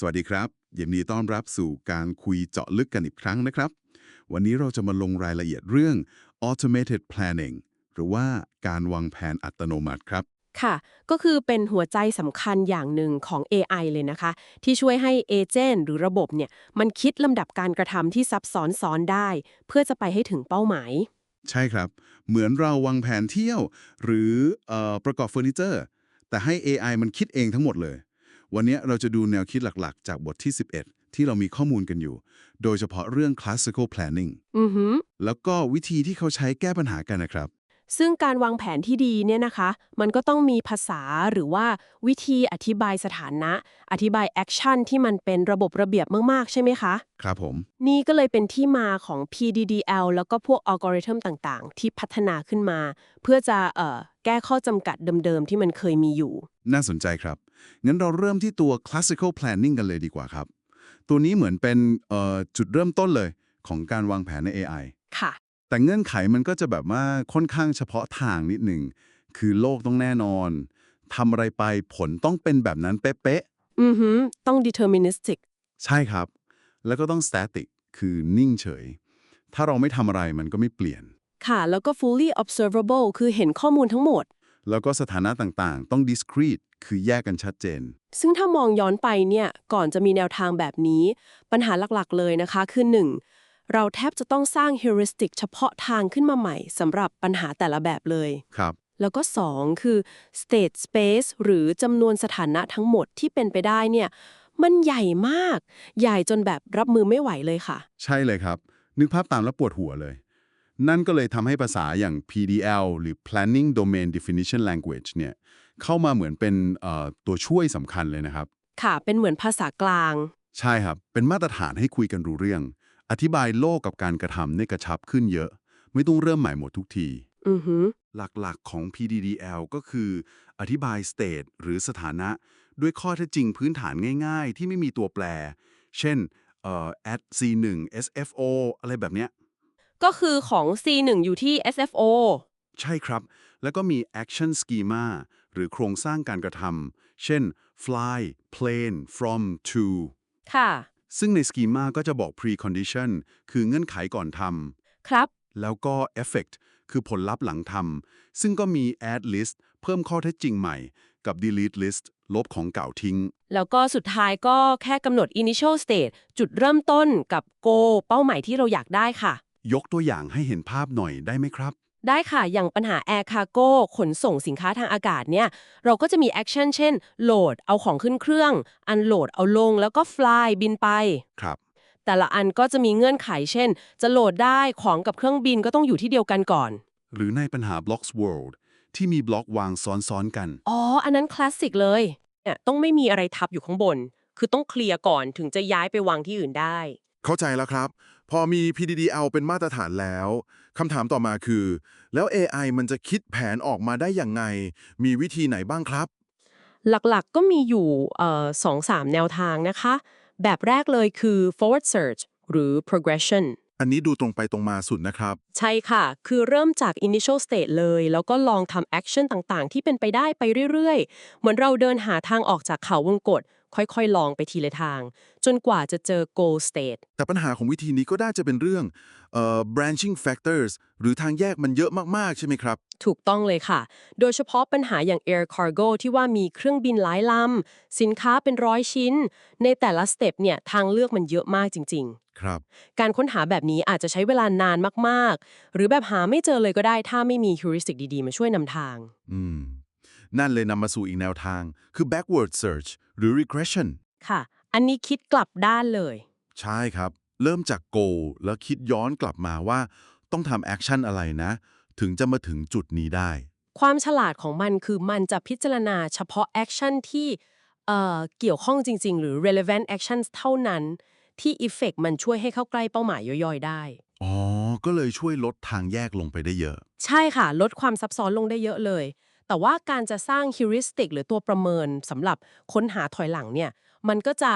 สวัสดีครับยินดีต้อนรับสู่การคุยเจาะลึกกันอีกครั้งนะครับ วันนี้เราจะมาลงรายละเอียดเรื่อง automated planning หรือว่าการวางแผนอัตโนมัติครับ ค่ะ ก็คือเป็นหัวใจสำคัญอย่างหนึ่งของ AI เลยนะคะ ที่ช่วยให้เอเจนต์หรือระบบเนี่ย มันคิดลำดับการกระทำที่ซับซ้อนซ้อนได้ เพื่อจะไปให้ถึงเป้าหมาย ใช่ครับ เหมือนเราวางแผนเที่ยว หรือเออประกอบเฟอร์นิเจอร์ แต่ให้ AI มันคิดเองทั้งหมดเลย วันนี้เราจะดูแนวคิดหลักๆ จากบทที่ 11 ที่เรามีข้อมูลกันอยู่ โดยเฉพาะเรื่อง classical planning อือหือแล้วก็วิธีที่เขาใช้แก้ปัญหากันนะครับ ซึ่งการวางแผนที่ดีเนี่ยนะคะ มันก็ต้องมีภาษาหรือว่าวิธีอธิบายสถานะ อธิบายแอคชั่นที่มันเป็นระบบระเบียบมาก ๆ ใช่ไหมคะ ครับผม นี่ก็เลยเป็นที่มาของ PDDL แล้วก็พวกอัลกอริทึมต่างๆ ที่พัฒนาขึ้นมา เพื่อจะเอ่อแก้ข้อจำกัดเดิม ๆ ที่มันเคยมีอยู่ น่าสนใจครับ งั้นเราเริ่มที่ตัว classical planning กันเลยดีกว่าครับ ตัวนี้เหมือนเป็นเอ่อจุดเริ่มต้นเลยของการวางแผนใน AI ค่ะ แต่เงื่อนไขมันก็จะแบบว่าค่อนข้างเฉพาะทางนิดหนึ่ง คือโลกต้องแน่นอนทำอะไรไปผลต้องเป็นแบบนั้นเป๊ะอือหือต้อง deterministic ๆ ใช่ครับ แล้วก็ต้อง static คือนิ่งเฉย ถ้าเราไม่ทำอะไรมันก็ไม่เปลี่ยน ค่ะ แล้วก็ fully observable คือเห็นข้อมูลทั้งหมด แล้วก็สถานะต่างๆ ต้อง discrete คือแยกกันชัดเจน ซึ่งถ้ามองย้อนไปเนี่ย ก่อนจะมีแนวทางแบบนี้ ปัญหาหลักๆเลยนะคะ คือ 1. เราแทบจะต้องสร้าง heuristic เฉพาะทางขึ้นมาใหม่สำหรับปัญหาแต่ละแบบเลยครับ แล้วก็ 2 คือ state space หรือจำนวนสถานะทั้งหมดที่เป็นไปได้เนี่ยมันใหญ่มาก ใหญ่จนแบบรับมือไม่ไหวเลยค่ะ ใช่เลยครับ นึกภาพตามแล้วปวดหัวเลย นั่นก็เลยทำให้ภาษาอย่าง PDL หรือ Planning Domain Definition Language เนี่ยเข้ามาเหมือนเป็นเอ่อตัวช่วยสำคัญเลยนะครับ ค่ะเป็นเหมือนภาษากลาง ใช่ครับ เป็นมาตรฐานให้คุยกันรู้เรื่อง อธิบายโลกกับการกระทำได้กระชับขึ้นเยอะ ไม่ต้องเริ่มใหม่หมดทุกที อือหือหลักๆของ PDDL ก็คือ อธิบาย state หรือสถานะ ด้วยข้อเท็จจริงพื้นฐานง่าย ๆ ที่ไม่มีตัวแปร เช่นเอ่อ at c1 sfo อะไรแบบเนี้ย ก็คือของ C1 อยู่ที่ SFO ใช่ครับ แล้วก็มี action schema หรือโครงสร้างการกระทำเช่น fly plane from to ค่ะ ซึ่งใน schema ก็จะบอก precondition คือเงื่อนไขก่อนทครับำแล้วก็ effect คือผลลัพธ์หลังทำซึ่งก็มี add list เพิ่มข้อเท็จจริงใหม่ กับ delete list ลบของเก่าทิ้ง แล้วก็สุดท้ายก็แค่กำหนด initial state จุดเริ่มต้นกับ goal เป้าหมายที่เราอยากได้ค่ะ ยกตัวอย่างให้เห็นภาพหน่อยได้ไหมครับ ได้ค่ะ อย่างปัญหา air cargo ขนส่งสินค้าทางอากาศเนี่ย เราก็จะมี action เช่น โหลด เอาของขึ้นเครื่อง อันโหลด เอาลง แล้วก็ fly บินไป ครับ แต่ละอันก็จะมีเงื่อนไข เช่น จะโหลดได้ของกับเครื่องบินก็ต้องอยู่ที่เดียวกันก่อน หรือในปัญหา blocks world ที่มีบล็อกวางซ้อนๆกัน อ๋อ อันนั้นคลาสสิกเลยเนี่ยต้องไม่มีอะไรทับอยู่ข้างบน คือต้องเคลียร์ก่อนถึงจะย้ายไปวางที่อื่นได้ เข้าใจแล้วครับ พอมี PDDL เป็นมาตรฐานแล้วคำถามต่อมาคือ แล้ว AI มันจะคิดแผนออกมาได้อย่างไง มีวิธีไหนบ้างครับ หลักๆก็มีอยู่เอ่อสองสามแนวทางนะคะ แบบแรกเลยคือ forward search หรือ progression อันนี้ดูตรงไปตรงมาสุดนะครับ ใช่ค่ะ คือเริ่มจาก initial state เลย แล้วก็ลองทำ action ต่างๆ ที่เป็นไปได้ไปเรื่อยๆ เหมือนเราเดินหาทางออกจากเขาวงกฏ ค่อยๆ ลองไปทีละทาง จนกว่าจะเจอ goal state แต่ปัญหาของวิธีนี้ก็น่าจะเป็นเรื่องเอ่อ branching factors หรือทางแยกมันเยอะมากๆ ใช่ไหมครับ ถูกต้องเลยค่ะ โดยเฉพาะปัญหาอย่าง air cargo ที่ว่ามีเครื่องบินหลายลำ สินค้าเป็นร้อยชิ้น ในแต่ละสเต็ปเนี่ยทางเลือกมันเยอะมากจริงครับๆการค้นหาแบบนี้อาจจะใช้เวลานานมาก ๆ หรือแบบหาไม่เจอเลยก็ได้ถ้าไม่มี heuristic ดี ๆ มาช่วยนำทาง อืม นั่นเลยนำมาสู่อีกแนวทาง คือ backward search หรือ regression ค่ะ อันนี้คิดกลับด้านเลย ใช่ครับ เริ่มจาก goal แล้วคิดย้อนกลับมาว่า ต้องทำ action อะไรนะ ถึงจะมาถึงจุดนี้ได้ ความฉลาดของมันคือมันจะพิจารณาเฉพาะแอคชั่นที่เอ่อเกี่ยวข้องจริง ๆ หรือ relevant actions เท่านั้น ที่ effect มันช่วยให้เข้าใกล้เป้าหมายย่อยๆ ได้ อ๋อ ก็เลยช่วยลดทางแยกลงไปได้เยอะ ใช่ค่ะ ลดความซับซ้อนลงได้เยอะเลย แต่ว่าการจะสร้าง heuristic หรือตัวประเมินสำหรับค้นหาถอยหลังเนี่ยมันก็จะ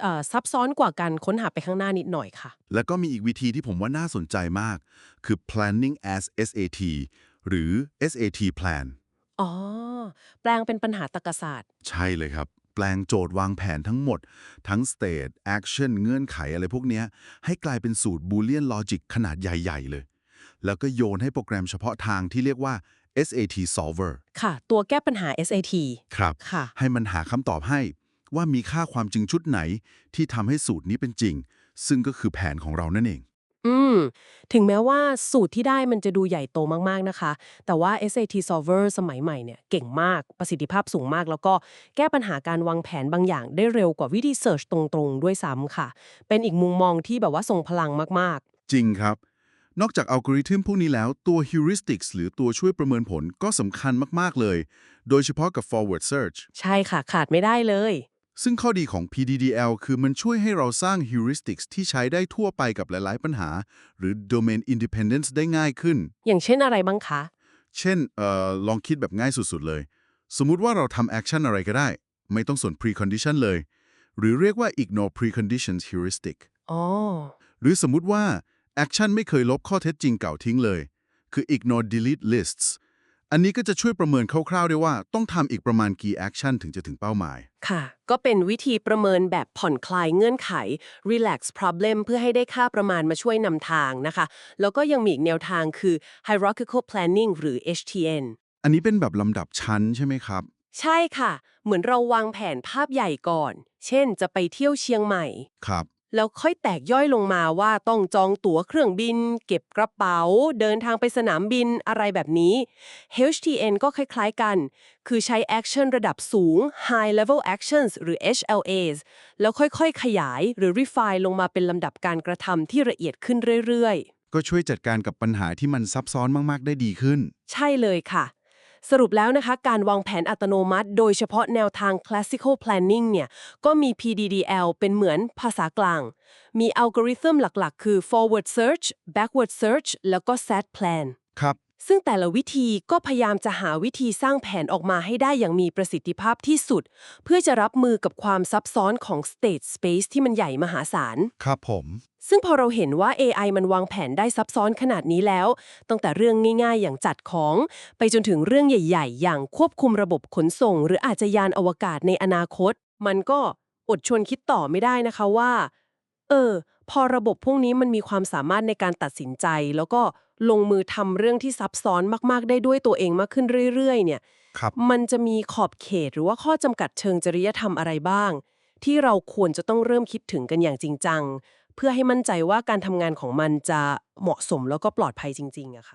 เอ่อซับซ้อนกว่าการค้นหาไปข้างหน้านิดหน่อยค่ะ แล้วก็มีอีกวิธีที่ผมว่าน่าสนใจมาก คือ planning as SAT หรือ SAT plan อ๋อ แปลงเป็นปัญหาตรรกศาสตร์ ใช่เลยครับ แปลงโจทย์วางแผนทั้งหมด ทั้ง state action เงื่อนไขอะไรพวกเนี้ยให้กลายเป็นสูตร Boolean Logic ขนาดใหญ่ ๆ เลย แล้วก็โยนให้โปรแกรมเฉพาะทางที่เรียกว่า SAT solver ค่ะ ตัวแก้ปัญหา SAT ครับ ค่ะ ให้มันหาคำตอบให้ว่ามีค่าความจริงชุดไหนที่ทำให้สูตรนี้เป็นจริง ซึ่งก็คือแผนของเรานั่นเอง อืม ถึงแม้ว่าสูตรที่ได้มันจะดูใหญ่โตมาก ๆ นะคะ แต่ว่า SAT solver สมัยใหม่เนี่ยเก่งมากประสิทธิภาพสูงมาก แล้วก็แก้ปัญหาการวางแผนบางอย่างได้เร็วกว่าวิธี search ตรง ๆ ด้วยซ้ำค่ะ เป็นอีกมุมมองที่แบบว่าทรงพลังมากจริงครับ นอกจากอัลกอริทึมพวกนี้แล้ว ตัว heuristics หรือตัวช่วยประเมินผลก็สำคัญมาก ๆ เลย โดยเฉพาะกับ forward search ๆใช่ค่ะ ขาดไม่ได้เลย ซึ่งข้อดีของ PDDL คือมันช่วยให้เราสร้าง heuristics ที่ใช้ได้ทั่วไปกับหลาย ๆ ปัญหา หรือ domain independence ได้ง่ายขึ้น อย่างเช่นอะไรบ้างคะ เช่นเอ่อลองคิดแบบง่ายสุด ๆ เลย สมมุติว่าเราทำ action อะไรก็ได้ ไม่ต้องสน precondition เลย หรือเรียกว่า ignore preconditions heuristic อ๋อหรือสมมุติว่า action ไม่เคยลบข้อเท็จจริงเก่าทิ้งเลย คือ ignore delete lists อันนี้ก็จะช่วยประเมินคร่าวๆได้ว่าต้องทำอีกประมาณกี่ action ถึงจะถึงเป้าหมาย ค่ะ ก็เป็นวิธีประเมินแบบผ่อนคลายเงื่อนไข relax problem เพื่อให้ได้ค่าประมาณมาช่วยนำทางนะคะ แล้วก็ยังมีอีกแนวทางคือ hierarchical planning หรือ HTN อันนี้เป็นแบบลำดับชั้นใช่ไหมครับ ใช่ค่ะ เหมือนเราวางแผนภาพใหญ่ก่อน เช่น จะไปเที่ยวเชียงใหม่ ครับ แล้วค่อยแตกย่อยลงมาว่าต้องจองตั๋วเครื่องบิน เก็บกระเป๋า เดินทางไปสนามบินอะไรแบบนี้ HTN ก็คล้ายๆกัน คือใช้ action ระดับสูง high level actions หรือ HLAs แล้วค่อยๆ ขยายหรือ refine ลงมาเป็นลำดับการกระทำที่ละเอียดขึ้นเรื่อยๆ ก็ช่วยจัดการกับปัญหาที่มันซับซ้อนมาก ๆ ได้ดีขึ้น ใช่เลยค่ะ สรุปแล้วนะคะ การวางแผนอัตโนมัติ โดยเฉพาะแนวทาง classical planning เนี่ย ก็มี PDDL เป็นเหมือนภาษากลาง มีอัลกอริทึมหลักๆ คือ forward search backward search แล้วก็ set plan ครับ ซึ่งแต่ละวิธีก็พยายามจะหาวิธีสร้างแผนออกมาให้ได้อย่างมีประสิทธิภาพที่สุด เพื่อจะรับมือกับความซับซ้อนของ state space ที่มันใหญ่มหาศาล ครับผม ซึ่งพอเราเห็นว่า AI มันวางแผนได้ซับซ้อนขนาดนี้แล้ว ตั้งแต่เรื่องง่ายๆ อย่างจัดของ ไปจนถึงเรื่องใหญ่ๆ อย่างควบคุมระบบขนส่ง หรืออาจจะยานอวกาศในอนาคต มันก็อดชวนคิดต่อไม่ได้นะคะว่า เออ พอระบบพวกนี้มันมีความสามารถในการตัดสินใจ แล้วก็ลงมือทำเรื่องที่ซับซ้อนมาก ๆ ได้ด้วยตัวเองมากขึ้นเรื่อย ๆ เนี่ย ครับ มันจะมีขอบเขตหรือว่าข้อจำกัดเชิงจริยธรรมอะไรบ้าง ที่เราควรจะต้องเริ่มคิดถึงกันอย่างจริงจัง เพื่อให้มั่นใจว่าการทำงานของมันจะเหมาะสมแล้วก็ปลอดภัยจริงๆอะค่ะ